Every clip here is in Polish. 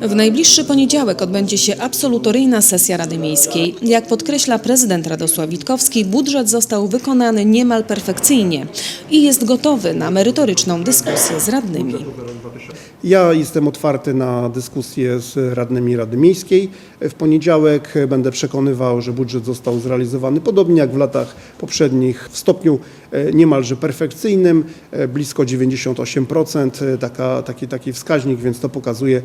W najbliższy poniedziałek odbędzie się absolutoryjna sesja Rady Miejskiej. Jak podkreśla prezydent Radosław Witkowski, budżet został wykonany niemal perfekcyjnie i jest gotowy na merytoryczną dyskusję z radnymi. Ja jestem otwarty na dyskusję z radnymi Rady Miejskiej. W poniedziałek będę przekonywał, że budżet został zrealizowany podobnie jak w latach poprzednich w stopniu e, niemalże perfekcyjnym, e, blisko 98%, e, taka, taki, taki wskaźnik, więc to pokazuje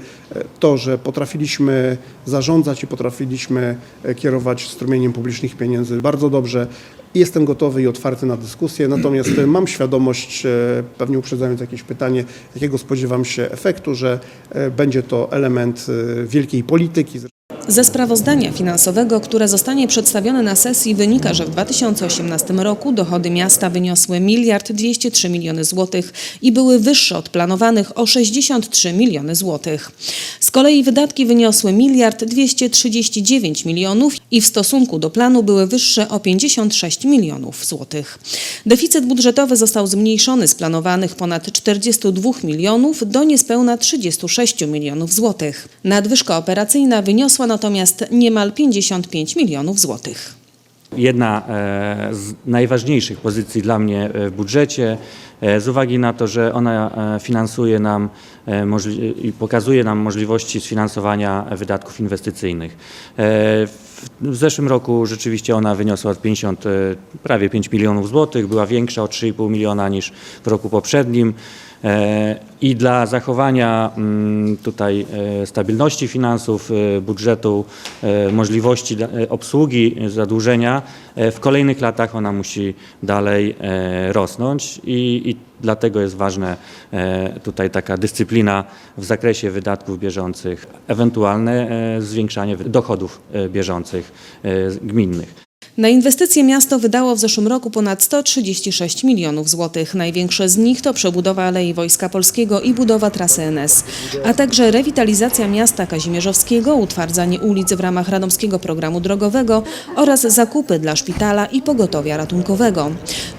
to, że potrafiliśmy zarządzać i potrafiliśmy e, kierować strumieniem publicznych pieniędzy bardzo dobrze. Jestem gotowy i otwarty na dyskusję, natomiast e, mam świadomość, e, pewnie uprzedzając jakieś pytanie, jakiego spodziewam się efektu, że będzie to element wielkiej polityki. Ze sprawozdania finansowego, które zostanie przedstawione na sesji, wynika, że w 2018 roku dochody miasta wyniosły 1 miliard 203 miliony złotych i były wyższe od planowanych o 63 miliony złotych. Kolei wydatki wyniosły 1 miliard 239 milionów i w stosunku do planu były wyższe o 56 milionów złotych. Deficyt budżetowy został zmniejszony z planowanych ponad 42 milionów do niespełna 36 milionów złotych. Nadwyżka operacyjna wyniosła natomiast niemal 55 milionów złotych. Jedna e, z najważniejszych pozycji dla mnie e, w budżecie, e, z uwagi na to, że ona finansuje nam i pokazuje nam możliwości sfinansowania wydatków inwestycyjnych. W zeszłym roku rzeczywiście ona wyniosła 50, e, prawie 5 milionów złotych, była większa o 3,5 miliona niż w roku poprzednim. E, I dla zachowania mm, tutaj e, stabilności finansów budżetu, możliwości obsługi zadłużenia, w kolejnych latach ona musi dalej rosnąć i, i dlatego jest ważna tutaj taka dyscyplina w zakresie wydatków bieżących, ewentualne e, zwiększanie dochodów e, bieżących e, gminnych. Na inwestycje miasto wydało w zeszłym roku ponad 136 milionów złotych. Największe z nich to przebudowa Alei Wojska Polskiego i budowa trasy NS, a także rewitalizacja miasta Kazimierzowskiego, utwardzanie ulic w ramach Radomskiego Programu Drogowego oraz zakupy dla szpitala i pogotowia ratunkowego.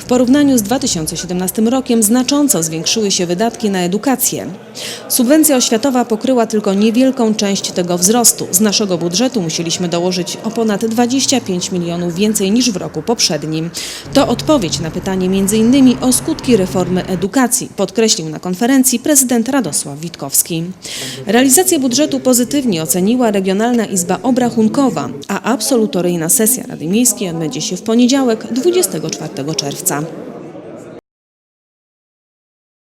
W porównaniu z 2017 rokiem znacząco zwiększyły się wydatki na edukację. Subwencja oświatowa pokryła tylko niewielką część tego wzrostu. Z naszego budżetu musieliśmy dołożyć o ponad 25 milionów więcej niż w roku poprzednim. To odpowiedź na pytanie m.in. o skutki reformy edukacji, podkreślił na konferencji prezydent Radosław Witkowski. Realizację budżetu pozytywnie oceniła Regionalna Izba Obrachunkowa, a absolutoryjna sesja Rady Miejskiej odbędzie się w poniedziałek 24 czerwca.